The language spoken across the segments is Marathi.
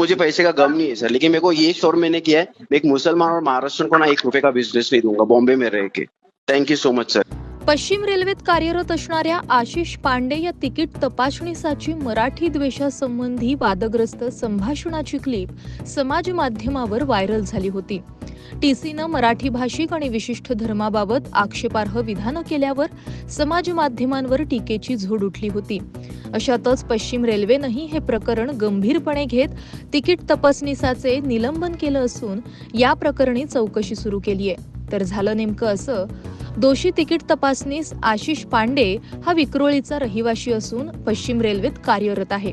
मुझे पैसे का गम नहीं है सर। लेकिन मेरे को ये शोर मैंने किया है मैं एक मुसलमान और महाराष्ट्र को ना एक रुपए का बिजनेस नहीं दूंगा बॉम्बे में रह के। Thank you so much sir पश्चिम रेल्वेत कार्यरत असणाऱ्या आशिष पांडे या तिकीट तपासणीसाची मराठी द्वेषासंबंधी वादग्रस्त संभाषणाची क्लिप समाज माध्यमावर व्हायरल झाली होती. टीसीनं मराठी भाषिक आणि विशिष्ट धर्माबाबत आक्षेपार्ह विधानं केल्यावर समाज माध्यमांवर टीकेची झोड उठली होती. अशातच पश्चिम रेल्वेनंही हे प्रकरण गंभीरपणे घेत तिकीट तपासणीसाचे निलंबन केलं असून या प्रकरणी चौकशी सुरू केली आहे तर झालं नेमकं असं दोषी तिकीट तपासणीस आशिष पांडे हा विक्रोळीचा रहिवाशी असून पश्चिम रेल्वेत कार्यरत आहे.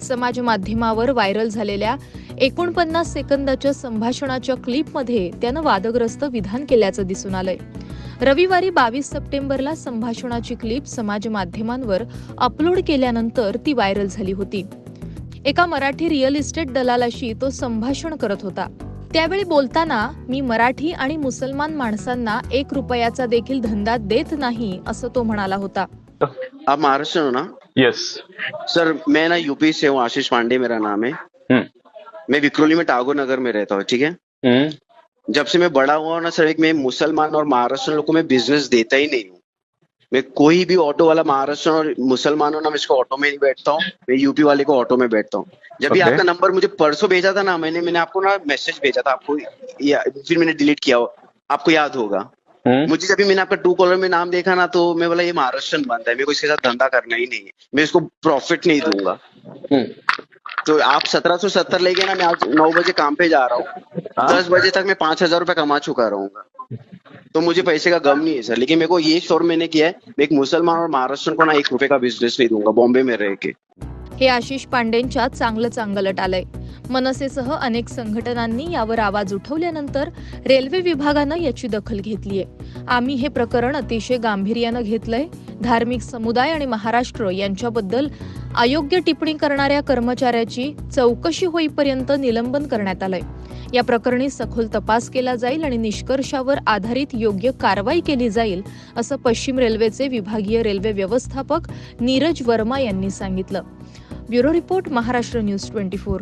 समाज माध्यमावर व्हायरल झालेल्या एकोणपन्नास सेकंदाच्या संभाषणाच्या क्लिपमध्ये त्यानं वादग्रस्त विधान केल्याचं दिसून आलंय. रविवारी बावीस सप्टेंबरला संभाषणाची क्लिप समाज माध्यमांवर अपलोड केल्यानंतर ती व्हायरल झाली होती. एका मराठी रिअल इस्टेट दलालाशी तो संभाषण करत होता. त्यावेळी बोलताना मी मराठी आणि मुसलमान माणसांना एक रुपयाचा देखील धंदा देत नाही असं तो म्हणाला होता. आप महाराष्ट्र हो ना? यस सर मैं ना यूपी से हूँ आशीष पांडे मेरा नाम है। मैं विक्रोली में टागोर नगर में रहता हूँ ठीक है? जब से मैं बड़ा हुआ ना सर एक मैं मुसलमान और महाराष्ट्र लोग मैं बिज़नेस देता ही नहीं हूँ। मैं कोई भी ऑटो वाला महाराष्ट्र और मुसलमान हो ना मैं इसको ऑटो में नहीं बैठता हूँ मैं यूपी वाले को ऑटो में बैठता हूँ। जब भी आपका नंबर मुझे परसों भेजा था ना मैंने मैंने आपको ना मैसेज भेजा था आपको या फिर मैंने डिलीट किया आपको याद होगा। हम्म। मुझे जब भी मैंने आपका टू कॉलर में नाम देखा ना तो मैं बोला ये महाराष्ट्रन बनता है मेरे को इसके साथ धंधा करना ही नहीं है। मैं इसको प्रॉफिट नहीं दूँगा। हम्म। तो आप सत्रह सौ सत्तर लेके ना मैं आज नौ बजे काम पे जा रहा हूँ हाँ? दस बजे तक मैं पांच हजार रुपए कमा चुका रहूंगा। तो मुझे पैसे का गम नहीं है सर। लेकिन मेरे को ये श्योर मैंने किया है मैं एक मुसलमान और महाराष्ट्र को ना एक रुपए का बिजनेस नहीं दूंगा बॉम्बे में रह के। हे आशिष पांडेंच्या चांगलं चांगलट आलंय. मनसेसह अनेक संघटनांनी यावर आवाज उठवल्यानंतर रेल्वे विभागानं याची दखल घेतलीय आम्ही हे प्रकरण अतिशय गांभीर्यानं घेतलंय. धार्मिक समुदाय आणि महाराष्ट्र यांच्याबद्दल अयोग्य टिप्पणी करणाऱ्या कर्मचाऱ्याची चौकशी होईपर्यंत निलंबन करण्यात आलंय. या प्रकरणी सखोल तपास केला जाईल आणि निष्कर्षावर आधारित योग्य कारवाई केली जाईल असं पश्चिम रेल्वेचे विभागीय रेल्वे व्यवस्थापक नीरज वर्मा यांनी सांगितलं. Bureau report Maharashtra news twenty four.